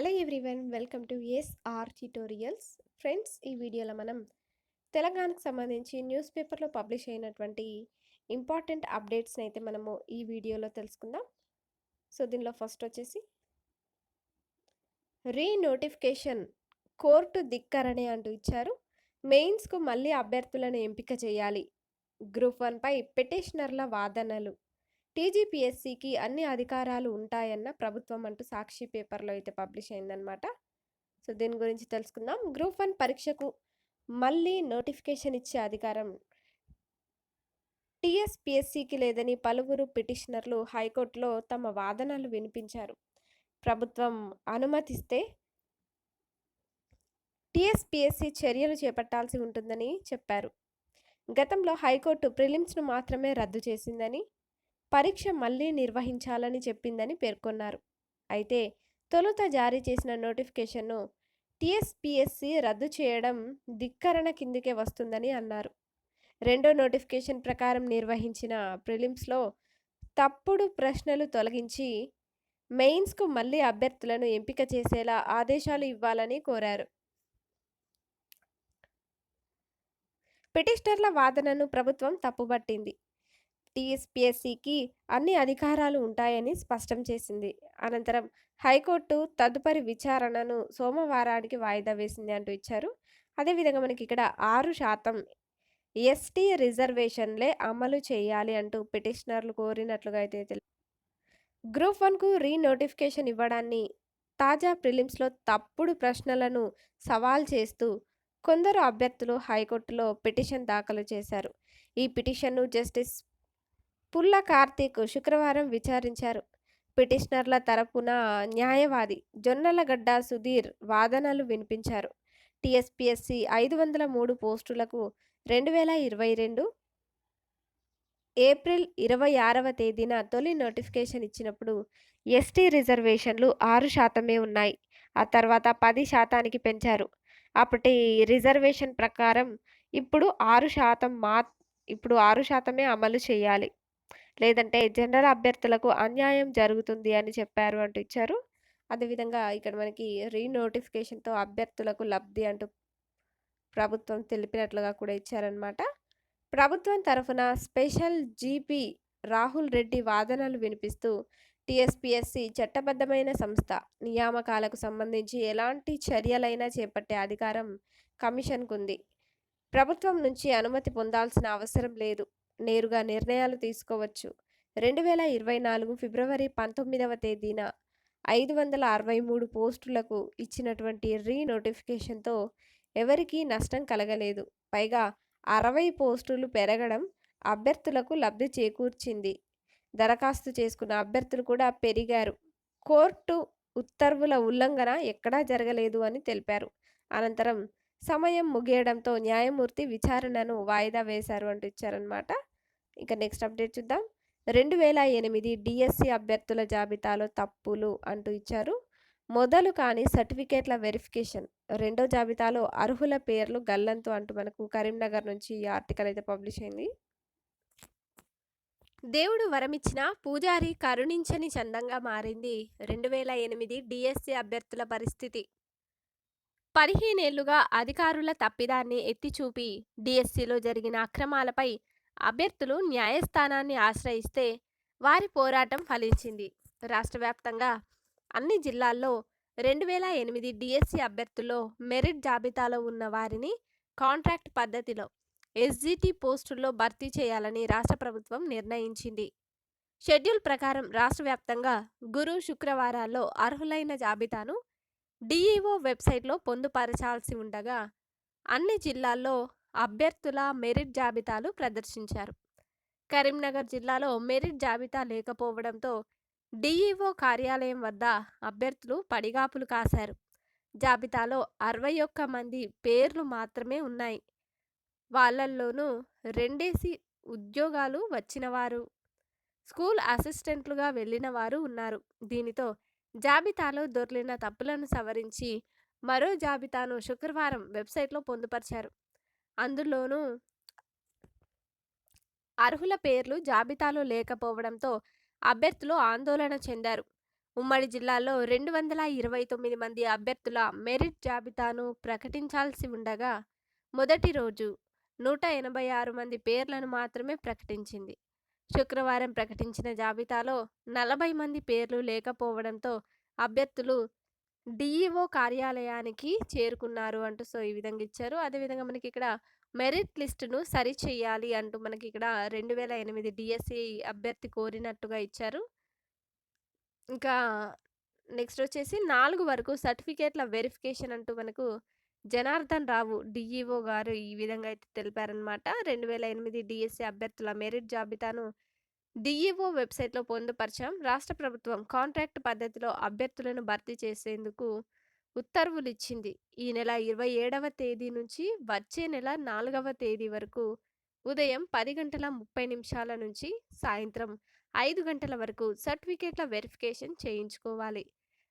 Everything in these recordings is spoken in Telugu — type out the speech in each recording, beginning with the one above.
Hello everyone welcome to SR tutorials. Friends ఈ వీడియోలో మనం తెలంగాణకు సంబంధించి న్యూస్ పేపర్లో పబ్లిష్ అయినటువంటి ఇంపార్టెంట్ అప్డేట్స్ని అయితే మనము ఈ వీడియోలో తెలుసుకుందాం. సో దీనిలో ఫస్ట్ వచ్చేసి రీ నోటిఫికేషన్ కోర్టు ధిక్కరణే అంటూ ఇచ్చారు. మెయిన్స్కు మళ్ళీ అభ్యర్థులను ఎంపిక చేయాలి. గ్రూప్ వన్పై పిటిషనర్ల వాదనలు. టీజీపీఎస్సికి అన్ని అధికారాలు ఉంటాయన్న ప్రభుత్వం అంటూ సాక్షి పేపర్లో అయితే పబ్లిష్ అయిందనమాట సో దీని గురించి తెలుసుకుందాం. గ్రూప్ వన్ పరీక్షకు మళ్ళీ నోటిఫికేషన్ ఇచ్చే అధికారం టీఎస్పీఎస్సికి లేదని పలువురు పిటిషనర్లు హైకోర్టులో తమ వాదనలు వినిపించారు. ప్రభుత్వం అనుమతిస్తే టీఎస్పీఎస్సి చర్యలు చేపట్టాల్సి ఉంటుందని చెప్పారు. గతంలో హైకోర్టు ప్రిలిమ్స్ను మాత్రమే రద్దు చేసిందని పరీక్ష మళ్ళీ నిర్వహించాలని చెప్పిందని పేర్కొన్నారు. అయితే తొలుత జారీ చేసిన నోటిఫికేషన్ను టీఎస్పీఎస్సి రద్దు చేయడం ధిక్కరణ కిందికే వస్తుందని అన్నారు. రెండో నోటిఫికేషన్ ప్రకారం నిర్వహించిన ప్రిలిమ్స్లో తప్పుడు ప్రశ్నలు తొలగించి మెయిన్స్కు మళ్ళీ అభ్యర్థులను ఎంపిక చేసేలా ఆదేశాలు ఇవ్వాలని కోరారు. పిటిషనర్ల వాదనను ప్రభుత్వం తప్పుబట్టింది. టీఎస్పీఎస్సికి అన్ని అధికారాలు ఉంటాయని స్పష్టం చేసింది. అనంతరం హైకోర్టు తదుపరి విచారణను సోమవారానికి వాయిదా వేసింది అంటూ ఇచ్చారు. అదేవిధంగా మనకి ఇక్కడ ఆరు శాతం ఎస్టీ రిజర్వేషన్లే అమలు చేయాలి అంటూ పిటిషనర్లు కోరినట్లుగా అయితే తెలి గ్రూప్ వన్కు రీనోటిఫికేషన్ ఇవ్వడాన్ని తాజా ప్రిలిమ్స్లో తప్పుడు ప్రశ్నలను సవాల్ చేస్తూ కొందరు అభ్యర్థులు హైకోర్టులో పిటిషన్ దాఖలు చేశారు. ఈ పిటిషన్ను జస్టిస్ పుల్ల కార్తీక్ శుక్రవారం విచారించారు. పిటిషనర్ల తరపున న్యాయవాది జొన్నలగడ్డ సుధీర్ వాదనలు వినిపించారు. టీఎస్పీఎస్సి ఐదు వందల మూడు పోస్టులకు రెండు వేల ఇరవై రెండు ఏప్రిల్ ఇరవై ఆరవ తేదీన తొలి నోటిఫికేషన్ ఇచ్చినప్పుడు ఎస్టీ రిజర్వేషన్లు ఆరు శాతమే ఉన్నాయి. ఆ తర్వాత పది శాతానికి పెంచారు. అప్పటి రిజర్వేషన్ ప్రకారం ఇప్పుడు ఆరు శాతం మా ఇప్పుడు ఆరు శాతమే అమలు చేయాలి. లేదంటే జనరల్ అభ్యర్థులకు అన్యాయం జరుగుతుంది అని చెప్పారు అంటూ ఇచ్చారు. అదేవిధంగా ఇక్కడ మనకి రీనోటిఫికేషన్తో అభ్యర్థులకు లబ్ధి అంటూ ప్రభుత్వం తెలిపినట్లుగా కూడా ఇచ్చారనమాట ప్రభుత్వం తరఫున స్పెషల్ జీపీ రాహుల్ రెడ్డి వాదనలు వినిపిస్తూ టీఎస్పీఎస్సి చట్టబద్ధమైన సంస్థ నియామకాలకు సంబంధించి ఎలాంటి చర్యలైనా చేపట్టే అధికారం కమిషన్కు ఉంది ప్రభుత్వం నుంచి అనుమతి పొందాల్సిన అవసరం లేదు. నేరుగా నిర్ణయాలు తీసుకోవచ్చు. రెండు వేల ఇరవై నాలుగు ఫిబ్రవరి పంతొమ్మిదవ తేదీన ఐదు వందల అరవై మూడు పోస్టులకు ఇచ్చినటువంటి రీ నోటిఫికేషన్తో ఎవరికీ నష్టం కలగలేదు. పైగా అరవై పోస్టులు పెరగడం అభ్యర్థులకు లబ్ధి చేకూర్చింది. దరఖాస్తు చేసుకున్న అభ్యర్థులు కూడా పెరిగారు. కోర్టు ఉత్తర్వుల ఉల్లంఘన ఎక్కడా జరగలేదు అని తెలిపారు. అనంతరం సమయం ముగియడంతో న్యాయమూర్తి విచారణను వాయిదా వేశారు అంటూ ఇచ్చారనమాట ఇక నెక్స్ట్ అప్డేట్ చూద్దాం. రెండు వేల ఎనిమిది డిఎస్సి అభ్యర్థుల జాబితాలో తప్పులు అంటూ ఇచ్చారు. మొదలు కాని సర్టిఫికేట్ల వెరిఫికేషన్ రెండో జాబితాలో అర్హుల పేర్లు గల్లంతు అంటూ మనకు కరీంనగర్ నుంచి ఈ ఆర్టికల్ అయితే పబ్లిష్ అయింది. దేవుడు వరమిచ్చిన పూజారి కరుణించని చందంగా మారింది రెండు వేల ఎనిమిది డిఎస్సి అభ్యర్థుల పరిస్థితి. పదిహేనేళ్ళుగా అధికారుల తప్పిదాన్ని ఎత్తిచూపి డిఎస్సిలో జరిగిన అక్రమాలపై అభ్యర్థులు న్యాయస్థానాన్ని ఆశ్రయిస్తే వారి పోరాటం ఫలించింది. రాష్ట్ర వ్యాప్తంగా అన్ని జిల్లాల్లో రెండు వేల ఎనిమిది డిఎస్సి అభ్యర్థుల్లో మెరిట్ జాబితాలో ఉన్న వారిని కాంట్రాక్ట్ పద్ధతిలో ఎస్జిటి పోస్టుల్లో భర్తీ చేయాలని రాష్ట్ర ప్రభుత్వం నిర్ణయించింది. షెడ్యూల్ ప్రకారం రాష్ట్ర వ్యాప్తంగా గురు శుక్రవారాల్లో అర్హులైన జాబితాను డిఈఓ వెబ్సైట్లో పొందుపరచాల్సి ఉండగా అన్ని జిల్లాల్లో అభ్యర్థుల మెరిట్ జాబితాలు ప్రదర్శించారు. కరీంనగర్ జిల్లాలో మెరిట్ జాబితా లేకపోవడంతో డిఈఓ కార్యాలయం వద్ద అభ్యర్థులు పడిగాపులు కాశారు. జాబితాలో అరవై ఒక్క మంది పేర్లు మాత్రమే ఉన్నాయి. వాళ్ళల్లోనూ రెండేసి ఉద్యోగాలు వచ్చినవారు. స్కూల్ అసిస్టెంట్లుగా వెళ్ళిన వారు ఉన్నారు. దీనితో జాబితాలో దొర్లిన తప్పులను సవరించి మరో జాబితాను శుక్రవారం వెబ్సైట్లో పొందుపరిచారు. అందులోనూ అర్హుల పేర్లు జాబితాలో లేకపోవడంతో అభ్యర్థులు ఆందోళన చెందారు. ఉమ్మడి జిల్లాలో రెండు వందల ఇరవై తొమ్మిది మంది అభ్యర్థుల మెరిట్ జాబితాను ప్రకటించాల్సి ఉండగా మొదటి రోజు నూట ఎనభై ఆరు మంది పేర్లను మాత్రమే ప్రకటించింది. శుక్రవారం ప్రకటించిన జాబితాలో నలభై మంది పేర్లు లేకపోవడంతో అభ్యర్థులు డిఈఓ కార్యాలయానికి చేరుకున్నారు అంటూ సో ఈ విధంగా ఇచ్చారు. అదేవిధంగా మనకి ఇక్కడ మెరిట్ లిస్టును సరి చేయాలి అంటూ మనకి ఇక్కడ రెండు వేల ఎనిమిది డిఎస్సి అభ్యర్థి కోరినట్టుగా ఇచ్చారు. ఇంకా నెక్స్ట్ వచ్చేసి నాలుగు వరకు సర్టిఫికేట్ల వెరిఫికేషన్ అంటూ మనకు జనార్దన్ రావు డిఈఓ గారు ఈ విధంగా అయితే తెలిపారనమాట రెండు వేల ఎనిమిది డిఎస్సి అభ్యర్థుల మెరిట్ జాబితాను డిఈఓ వెబ్సైట్లో పొందుపరచాం. రాష్ట్ర ప్రభుత్వం కాంట్రాక్ట్ పద్ధతిలో అభ్యర్థులను భర్తీ చేసేందుకు ఉత్తర్వులు ఇచ్చింది ఈ నెల ఇరవై ఏడవ తేదీ నుంచి వచ్చే నెల నాలుగవ తేదీ వరకు ఉదయం పది గంటల ముప్పై నిమిషాల నుంచి సాయంత్రం ఐదు గంటల వరకు సర్టిఫికేట్ల వెరిఫికేషన్ చేయించుకోవాలి.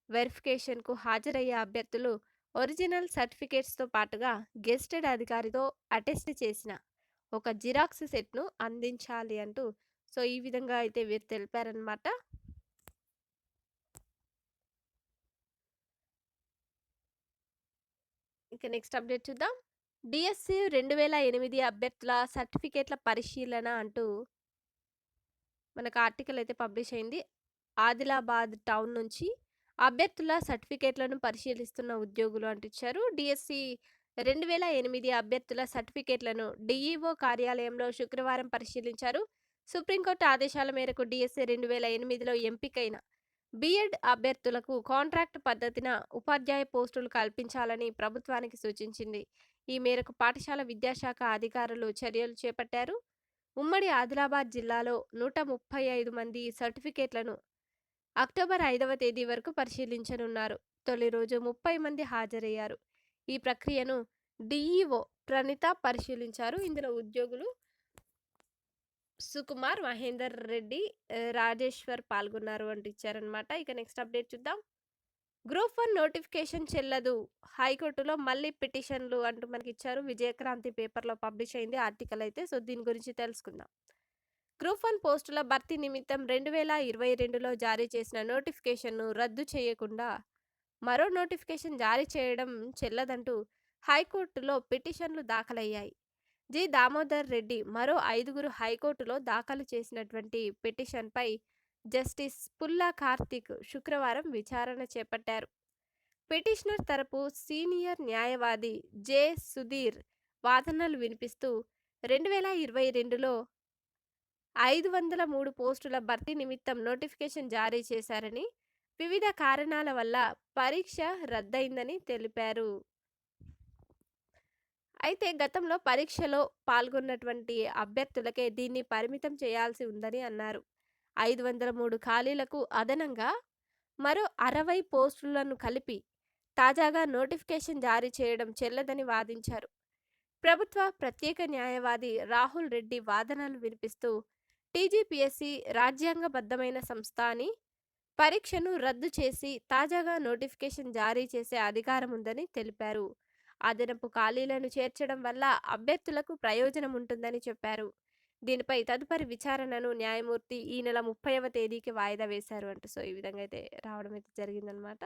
వెరిఫికేషన్కు హాజరయ్యే అభ్యర్థులు ఒరిజినల్ సర్టిఫికేట్స్తో పాటుగా గెస్టెడ్ అధికారితో అటెస్ట్ చేసిన ఒక జిరాక్స్ సెట్ను అందించాలి అంటూ సో ఈ విధంగా అయితే వీరు తెలిపారనమాట. ఇంకా నెక్స్ట్ అప్డేట్ చూద్దాం. డిఎస్సి రెండు వేల ఎనిమిది అభ్యర్థుల సర్టిఫికేట్ల పరిశీలన అంటూ మనకు ఆర్టికల్ అయితే పబ్లిష్ అయింది. ఆదిలాబాద్ టౌన్ నుంచి అభ్యర్థుల సర్టిఫికేట్లను పరిశీలిస్తున్న ఉద్యోగులు అంటించారు డిఎస్సి రెండు వేల ఎనిమిది అభ్యర్థుల సర్టిఫికేట్లను డిఈఓ కార్యాలయంలో శుక్రవారం పరిశీలించారు. సుప్రీంకోర్టు ఆదేశాల మేరకు డిఎస్ఏ రెండు వేల ఎనిమిదిలో ఎంపికైన బీఎడ్ అభ్యర్థులకు కాంట్రాక్ట్ పద్ధతిన ఉపాధ్యాయ పోస్టులు కల్పించాలని ప్రభుత్వానికి సూచించింది. ఈ మేరకు పాఠశాల విద్యాశాఖ అధికారులు చర్యలు చేపట్టారు. ఉమ్మడి ఆదిలాబాద్ జిల్లాలో నూట ముప్పై ఐదు మంది సర్టిఫికేట్లను అక్టోబర్ ఐదవ తేదీ వరకు పరిశీలించనున్నారు. తొలి రోజు ముప్పై మంది హాజరయ్యారు. ఈ ప్రక్రియను డిఈఓ ప్రణిత పరిశీలించారు. ఇందులో ఉద్యోగులు సుకుమార్ మహేందర్ రెడ్డి రాజేశ్వర్ పాల్గొన్నారు అంటూ ఇచ్చారనమాట ఇక నెక్స్ట్ అప్డేట్ చూద్దాం. గ్రూప్ వన్ నోటిఫికేషన్ చెల్లదు. హైకోర్టులో మళ్ళీ పిటిషన్లు అంటూ మనకి ఇచ్చారు విజయక్రాంతి పేపర్లో పబ్లిష్ అయింది ఆర్టికల్ అయితే సో దీని గురించి తెలుసుకుందాం. గ్రూప్ వన్ పోస్టుల భర్తీ నిమిత్తం రెండు వేల ఇరవై రెండులో జారీ చేసిన నోటిఫికేషన్ను రద్దు చేయకుండా మరో నోటిఫికేషన్ జారీ చేయడం చెల్లదంటూ హైకోర్టులో పిటిషన్లు దాఖలయ్యాయి. జి. దామోదర్ రెడ్డి మరో ఐదుగురు హైకోర్టులో దాఖలు చేసినటువంటి పిటిషన్పై జస్టిస్ పుల్లా కార్తిక్ శుక్రవారం విచారణ చేపట్టారు. పిటిషనర్ తరపు సీనియర్ న్యాయవాది జె. సుధీర్ వాదనలు వినిపిస్తూ రెండు వేల ఇరవై రెండులో ఐదు వందల మూడు పోస్టుల భర్తీ నిమిత్తం నోటిఫికేషన్ జారీ చేశారని వివిధ కారణాల వల్ల పరీక్ష రద్దయిందని తెలిపారు. అయితే గతంలో పరీక్షలో పాల్గొన్నటువంటి అభ్యర్థులకే దీన్ని పరిమితం చేయాల్సి ఉందని అన్నారు. ఐదు వందల మూడు ఖాళీలకు అదనంగా మరో అరవై పోస్టులను కలిపి తాజాగా నోటిఫికేషన్ జారీ చేయడం చెల్లదని వాదించారు. ప్రభుత్వ ప్రత్యేక న్యాయవాది రాహుల్ రెడ్డి వాదనలు వినిపిస్తూ టీజీపీఎస్సీ రాజ్యాంగబద్ధమైన సంస్థ అని పరీక్షను రద్దు చేసి తాజాగా నోటిఫికేషన్ జారీ చేసే అధికారం ఉందని తెలిపారు. అదనపు ఖాళీలను చేర్చడం వల్ల అభ్యర్థులకు ప్రయోజనం ఉంటుందని చెప్పారు. దీనిపై తదుపరి విచారణను న్యాయమూర్తి ఈ నెల ముప్పైవ తేదీకి వాయిదా వేశారు అంటూ. సో ఈ విధంగా అయితే రావడం అయితే జరిగిందనమాట.